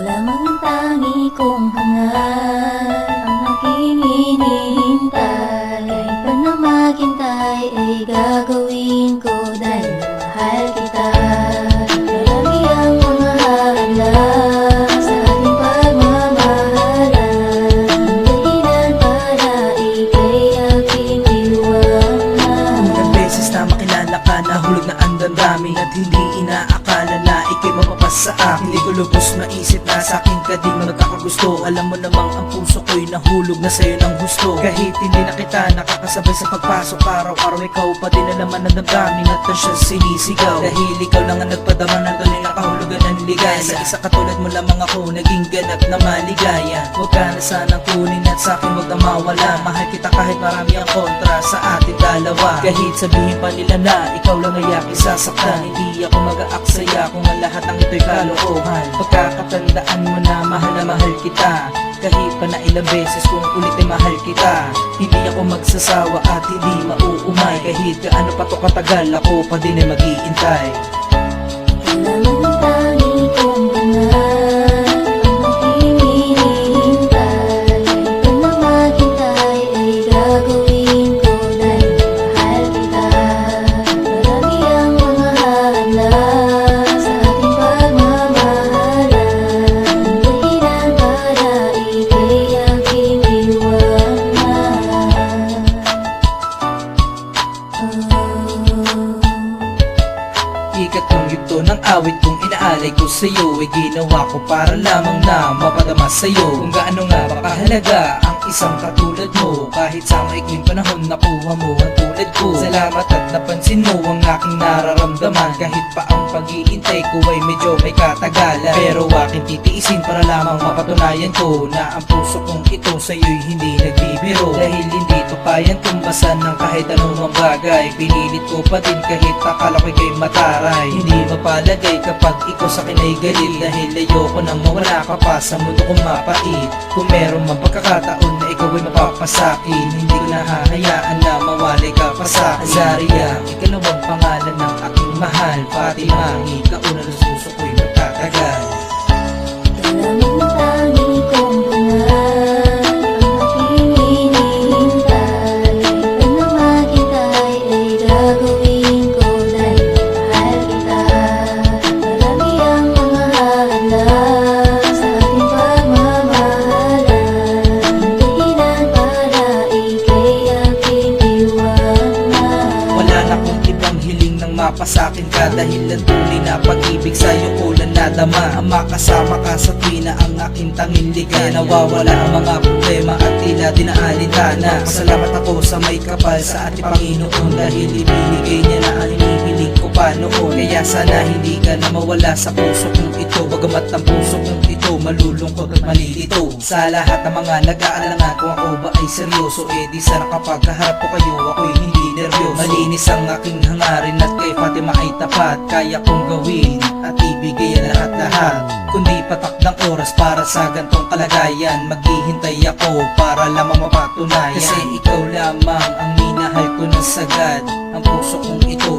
lamang ang tangi kong hangal sa akin Hindi ko lubos maisip na sa akin ka din magkakagusto Alam mo namang ang puso ko'y nahulog na sa'yo ng gusto. Kahit hindi na kita nakakasabay sa pagpasok Araw-araw ikaw pa din na naman ang damdamin At ang siya sinisigaw. Dahil ikaw lang ang nagpadama ng tunay na kahulugan ng ligaya. Sa isa katulad mo lamang ako naging ganap na maligaya. Huwag ka na sanang kunin at sa akin huwag na mawala. Mahal kita kahit marami ang kontra sa ating dalawa. Kahit sabihin pa nila na ikaw lang ay aking sasaktan Hindi ako mag-aaksaya kung ang lahat ng ito'y kalokohan Pagkakatandaan mo na mahal na mahal kita. Kahit pa na ilang beses kung ulit ay mahal kita. Hindi ako magsasawa at hindi mauumay. Kahit gaano pa to katagal ako pa din ay mag-iintay inaalay ko sa'yo Ay ginawa ko para lamang na mapadama sa'yo. Kung gaano nga ba kahalaga ang isang katulad mo Kahit sa maikling panahon nakuha mo ang tulad ko. Salamat at napansin mo ang aking nararamdaman. Kahit pa ang pag-iintay ko ay medyo may katagalan. Pero aking titiisin para lamang mapatunayan ko Na ang puso kong ito sa'yo'y hindi nagbibiro. Dahil hindi to kayang tumbasan ng kahit anumang bagay. Pinilit ko pa din kahit akala ko'y kay mataray. Hindi mapalagay kapag ikaw sa ay galit. Dahil ayoko nang mawala ka pa sa mundo kong mapait. Kung meron man pagkakataon na ikaw ay mapapasakin Hindi ko nahahayaan na mawalay ka pa sa akin Zaria, ikalawang pangalan ng aking mahal Fatima, ikauna na suso hiling nang mapasakin ka Dahil ang tunay na pag-ibig sa'yo ko nadama. Makasama ka sa tuwina ang aking tanging ligaya Nawawala ang mga problema at tila dinaalintana Pasalamat ako sa may kapal sa ating Panginoon Dahil ibinigay niya na ko pa noon Kaya sana hindi ka na mawala sa puso kong ito. Bagamat ang puso kong ito malulungkot at malilito Sa lahat ng mga nag-aalangan kung ako ba ay seryoso? Eh di sana kapag kaharap ko kayo ako'y hindi nervyoso Malinis ang aking hangarin at kay Fatima ay tapat. Kaya kong gawin at ibigay ang lahat-lahat. Kundi patak ng oras para sa gantong kalagayan Maghihintay ako para lamang mapatunayan. Kasi ikaw lamang ang minahal ko na sagad. Ang puso kong ito